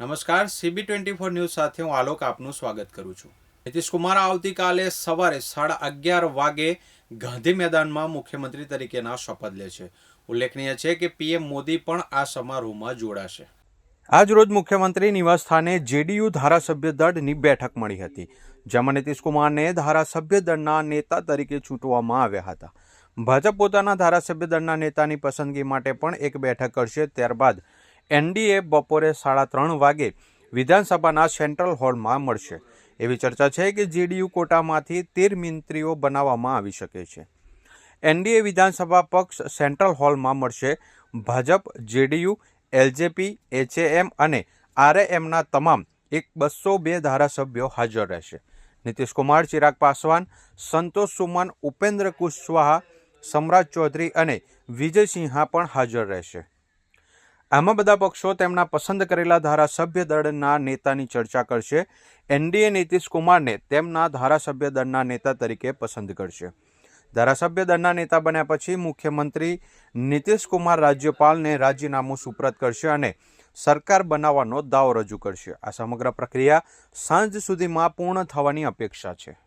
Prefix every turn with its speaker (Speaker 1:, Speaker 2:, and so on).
Speaker 1: નમસ્કાર CB twenty four news સાથે હું આલોક આપનું સ્વાગત કરું છું. નીતિશ કુમાર આવતીકાલે સવારે સાડા અગિયાર વાગે ગાંધી મેદાનમાં મુખ્યમંત્રી તરીકેના શપથ લે છે. ઉલ્લેખનીય છે કે પીએમ મોદી પણ આ સમારોહમાં જોડાશે. આજરોજ મુખ્યમંત્રી નિવાસસ્થાને જેડીયુ ધારાસભ્ય દળની બેઠક મળી હતી, જેમાં નીતિશકુમારને ધારાસભ્ય દળના નેતા તરીકે ચૂંટવામાં આવ્યા હતા. ભાજપ પોતાના ધારાસભ્ય દળના નેતાની પસંદગી માટે પણ એક બેઠક કરશે, ત્યારબાદ એનડીએ બપોરે સાડા ત્રણ વાગે વિધાનસભાના સેન્ટ્રલ હોલમાં મળશે. એવી ચર્ચા છે કે જેડીયુ કોટામાંથી તેર મંત્રીઓ બનાવવામાં આવી શકે છે. એનડીએ વિધાનસભા પક્ષ સેન્ટ્રલ હોલમાં મળશે. ભાજપ, જેડીયુ, એલજેપી, એચએએમ અને આરએએમના તમામ એક બસો બે ધારાસભ્યો હાજર રહેશે. નીતિશ કુમાર, ચિરાગ પાસવાન, સંતોષ સુમન, ઉપેન્દ્ર કુશવાહા, સમ્રાજ ચૌધરી અને વિજય સિંહા પણ હાજર રહેશે. આમાં બધા પક્ષો તેમના પસંદ કરેલા ધારાસભ્ય દળના નેતાની ચર્ચા કરશે. એનડીએ નીતિશ કુમારને તેમના ધારાસભ્ય દળના નેતા તરીકે પસંદ કરશે. ધારાસભ્ય દળના નેતા બન્યા પછી મુખ્યમંત્રી નીતિશ કુમાર રાજ્યપાલને રાજીનામું સુપ્રત કરશે અને સરકાર બનાવવાનો દાવો રજૂ કરશે. આ સમગ્ર પ્રક્રિયા સાંજ સુધીમાં પૂર્ણ થવાની અપેક્ષા છે.